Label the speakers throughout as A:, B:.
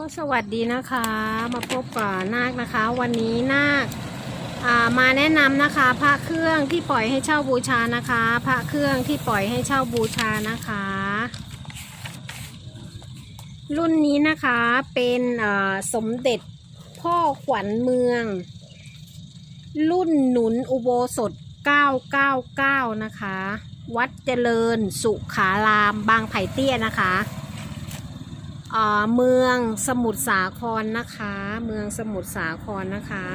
A: ก็สวัสดีนะคะมาพบกับนาคนะคะ วันนี้นาคามาแนะนำนะคะ พระเครื่องที่ปล่อยให้เช่าบูชานะคะ พระเครื่องที่ปล่อยให้เช่าบูชานะคะ รุ่นนี้นะคะเป็นสมเด็จพ่อขวัญเมือง รุ่นหนุนอุโบสถ 999 นะคะ วัดเจริญสุขารามบางไผ่เตี้ยนะคะ เมืองสมุทรสาครนะคะ เมืองสมุทรสาครนะคะ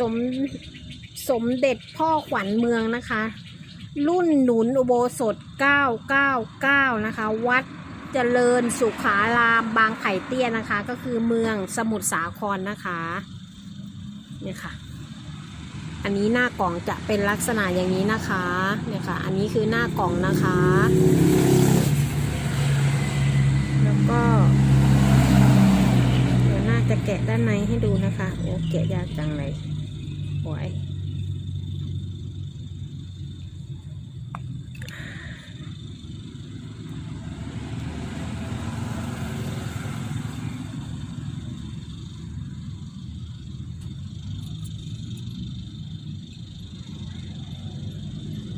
A: สมสมเด็จพ่อขวัญเมืองนะคะ รุ่นหนุนอุโบสถ 999 นะคะ วัดเจริญสุขารามบางไผ่เตี้ยนะคะ ก็คือเมืองสมุทรสาครนะคะเนี่ยค่ะ อันนี้หน้ากล่องจะเป็นลักษณะอย่างนี้นะคะเนี่ยค่ะ อันนี้คือหน้ากล่องนะคะ แล้วก็เดี๋ยวน่าจะแกะด้านในให้ดูนะคะ โอ้แกะยากจังเลย โอ้ย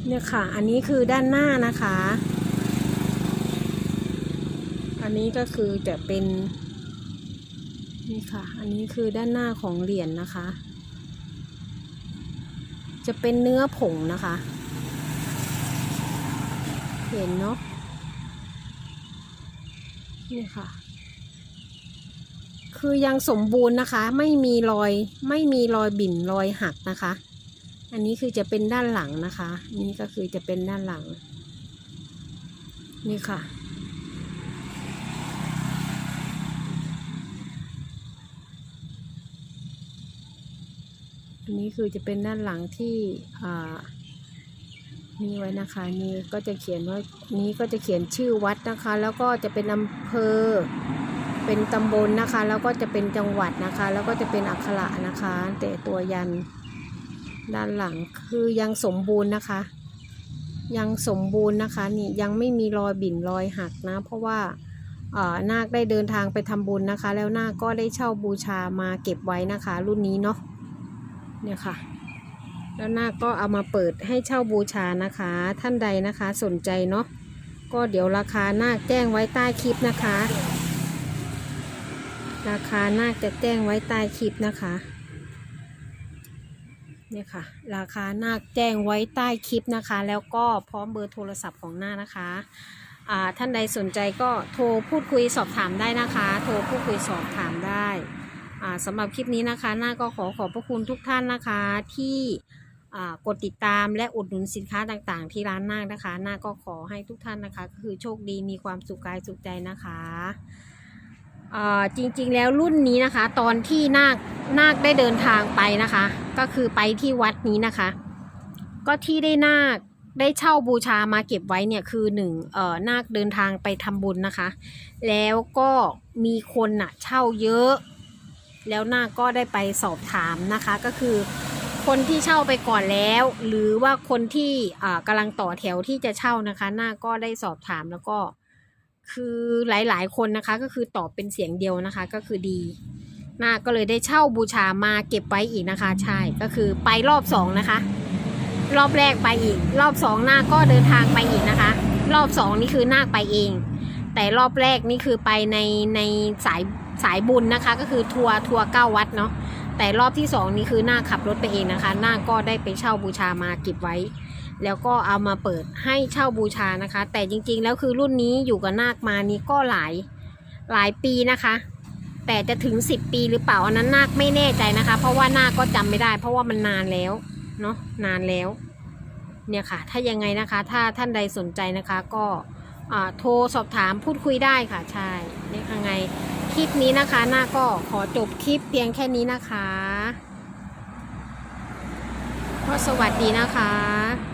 A: เนี่ยค่ะ อันนี้คือด้านหน้านะคะ อันนี้ก็คือจะเป็น นี่ค่ะ อันนี้คือด้านหน้าของเหรียญนะคะ จะเป็นเนื้อผงนะคะ เห็นเนาะนี่ค่ะ คือยังสมบูรณ์นะคะ ไม่มีรอยไม่มีรอยบิ่นรอยหักนะคะ อันนี้คือจะเป็นด้านหลังนะคะ นี่ก็คือจะเป็นด้านหลัง นี่ค่ะ อันนี้คือจะเป็นด้านหลังที่อ่านี่ไว้นะคะนี่ก็จะเขียนว่านี้ก็จะเขียนชื่อวัดนะคะ แล้วก็จะเป็นอำเภอ เป็นตำบลนะคะ แล้วก็จะเป็นจังหวัดนะคะ แล้วก็จะเป็นอักขระนะคะ แต่ตัวยันด้านหลังคือยังสมบูรณ์นะคะ ยังสมบูรณ์นะคะนี่ยังไม่มีรอยบิ่นรอยหักนะ เพราะว่าอ่อนาคได้เดินทางไปทำบุญนะคะ แล้วนาคก็ได้เช่าบูชามาเก็บไว้นะคะ รุ่นนี้เนาะ เนี่ยค่ะ แล้วนาคก็เอามาเปิดให้เช่าบูชานะคะ ท่านใดนะคะสนใจเนาะก็เดี๋ยวราคานาคแจ้งไว้ใต้คลิปนะคะ ราคานาคจะแจ้งไว้ใต้คลิปนะคะเนี่ยค่ะ ราคานาคแจ้งไว้ใต้คลิปนะคะ แล้วก็พร้อมเบอร์โทรศัพท์ของนาคนะคะอ่าท่านใดสนใจก็โทรพูดคุยสอบถามได้นะคะ โทรพูดคุยสอบถามได้ สำหรับคลิปนี้นะคะน้าก็ขอขอบพระคุณทุกท่านนะคะที่กดติดตามและอุดหนุนสินค้าต่างๆ ที่ร้านนาคนะคะนาก็ขอให้ทุกท่านนะคะก็คือโชคดีมีความสุขกายสุขใจนะคะจริงๆแล้วรุ่นนี้นะคะ ตอนที่นาคนาคได้เดินทางไปนะคะ ก็คือไปที่วัดนี้นะคะ ก็ที่ได้นาคได้เช่าบูชามาเก็บไว้เนี่ยคือหนึ่งเอ่อนาคเดินทางไปทำบุญนะคะ แล้วก็มีคนน่ะเช่าเยอะ แล้วหน้าก็ได้ไปสอบถามนะคะก็คือ คนที่เช่าไปก่อนแล้ว หรือว่าคนที่กำลังต่อแถวที่จะเช่านะคะ หน้าก็ได้สอบถามแล้วก็คือหลายๆ คนนะคะก็คือตอบเป็นเสียงเดียวนะคะก็คือดีหน้าก็เลยได้เช่าบูชามาเก็บไว้อีกนะคะ ใช่ก็คือไปรอบสองนะคะ รอบแรกไปอีก รอบสองหน้าก็เดินทางไปอีกนะคะ รอบสองนี่คือหน้าไปเอง แต่รอบแรกนี่คือไปในในสาย สายบุญนะคะ ก็คือทัวร์ทัวร์เก้าวัดเนาะแต่รอบที่สองนี่คือหน้าขับรถไปเองนะคะ หน้าก็ได้ไปเช่าบูชามาเก็บไว้ แล้วก็เอามาเปิดให้เช่าบูชานะคะ แต่จริงๆแล้วคือรุ่นนี้อยู่กับนาคมานี่ก็หลายหลายปีนะคะ แต่จะถึงสิบปีหรือเปล่าอันนั้นนาคไม่แน่ใจนะคะ เพราะว่านาคก็จำไม่ได้ เพราะว่ามันนานแล้วเนาะนานแล้วเนี่ยค่ะ ถ้ายังไงนะคะ ถ้าท่านใดสนใจนะคะก็โทรสอบถามพูดคุยได้ค่ะ ใช่นี่ยังไง คลิปนี้นะคะ หน้าก็ขอจบคลิปเพียงแค่นี้นะคะ ก็สวัสดีนะคะ